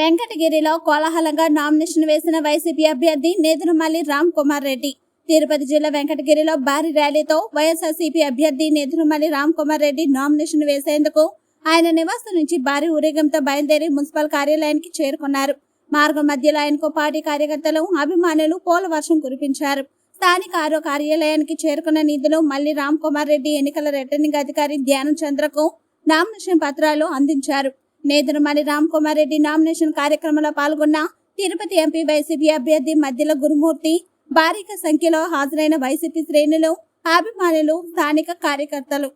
వెంకటగిరిలో కోలాహలంగా నామినేషన్ వేసిన వైసీపీ అభ్యర్థి నేదురుమల్లి రామ్ కుమార్ రెడ్డి. తిరుపతి జిల్లా వెంకటగిరిలో భారీ ర్యాలీతో వైఎస్ఆర్సీపీ అభ్యర్థి నేదురుమల్లి రామ్ కుమార్ రెడ్డి నామినేషన్ వేసేందుకు ఆయన నివాసం నుంచి భారీ ఊరేగంతో బయలుదేరి మున్సిపల్ కార్యాలయానికి చేరుకున్నారు. మార్గం మధ్యలో ఆయనకు పార్టీ కార్యకర్తలు అభిమానులు పోల వర్షం కురిపించారు. స్థానిక ఆరో కార్యాలయానికి చేరుకున్న నిధులు మళ్ళీ రామ్ కుమార్ రెడ్డి ఎన్నికల రిటర్నింగ్ అధికారి ధ్యానం చంద్రకు నామినేషన్ పత్రాలు అందించారు. నేదురుమల్లి రామ్ కుమార్ రెడ్డి నామినేషన్ కార్యక్రమంలో పాల్గొన్న తిరుపతి ఎంపీ వైసీపీ అభ్యర్థి మధ్యల గురుమూర్తి భారీగా సంఖ్యలో హాజరైన వైసీపీ శ్రేణులు అభిమానులు స్థానిక కార్యకర్తలు.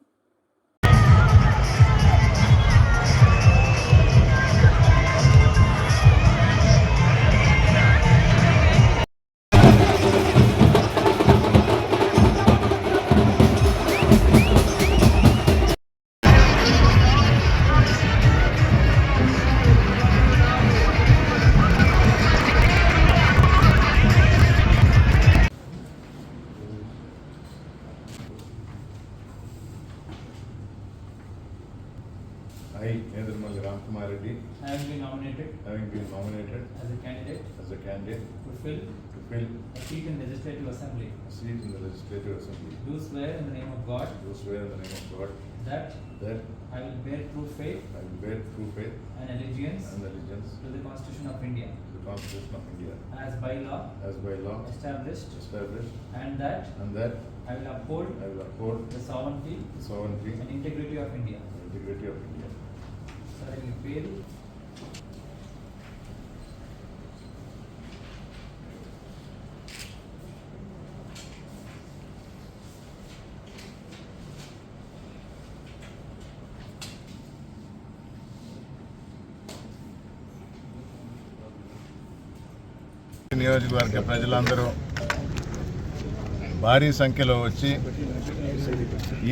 I, Nedurumalli Ramkumar Reddy, having been nominated having been nominated as a candidate as a candidate to fill to fill a seat in Legislative Assembly, a seat in the Legislative Assembly, do swear in the name of God do swear in the name of God that that I will bear true faith I will bear true faith and allegiance and allegiance to the Constitution of India to the Constitution of India as by law as by law established established and that and that I will uphold I will uphold the sovereignty the sovereignty and integrity of India. and integrity of India. సరే మీ పేరు? నియోజకవర్గ ప్రజలందరూ భారీ సంఖ్యలో వచ్చి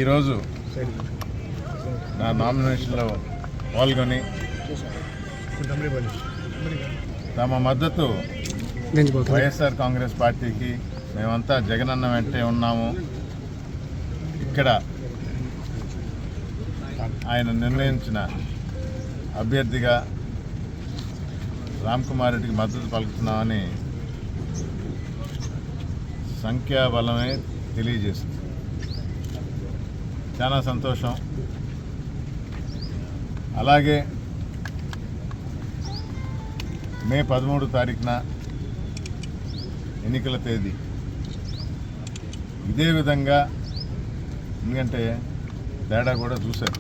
ఈరోజు నా నామినేషన్లో పాల్గొని తమ మద్దతు వైఎస్ఆర్ కాంగ్రెస్ పార్టీకి మేమంతా జగనన్న వెంటే ఉన్నాము. ఇక్కడ ఆయన నిర్ణయించిన అభ్యర్థిగా రామ్ కుమార్ రెడ్డికి మద్దతు పలుకుతున్నామని సంఖ్యాబలమే తెలియజేస్తుంది. చాలా సంతోషం. అలాగే మే పదమూడు తారీఖున ఎన్నికల తేదీ. ఇదే విధంగా ఎందుకంటే తేడా కూడా చూశారు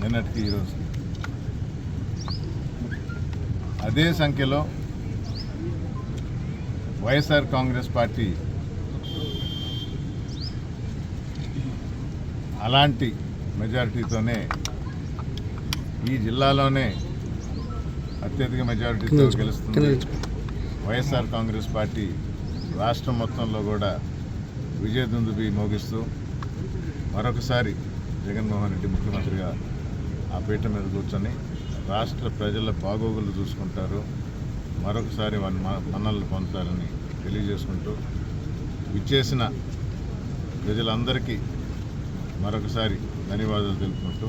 నిన్నటికి ఈరోజు అదే సంఖ్యలో వైఎస్ఆర్ కాంగ్రెస్ పార్టీ అలాంటి మెజారిటీతోనే ఈ జిల్లాలోనే అత్యధిక మెజారిటీతో గెలుస్తుంది. వైఎస్ఆర్ కాంగ్రెస్ పార్టీ రాష్ట్రం మొత్తంలో కూడా విజయదుందుబి మోగిస్తూ మరొకసారి జగన్మోహన్ రెడ్డి ముఖ్యమంత్రిగా ఆ పీఠ మీద కూర్చొని రాష్ట్ర ప్రజల బాగోగులు చూసుకుంటారు. మరొకసారి మన్నలు పొందుతారని తెలియజేసుకుంటూ విచ్చేసిన ప్రజలందరికీ మరొకసారి ధన్యవాదాలు తెలుపుకుంటూ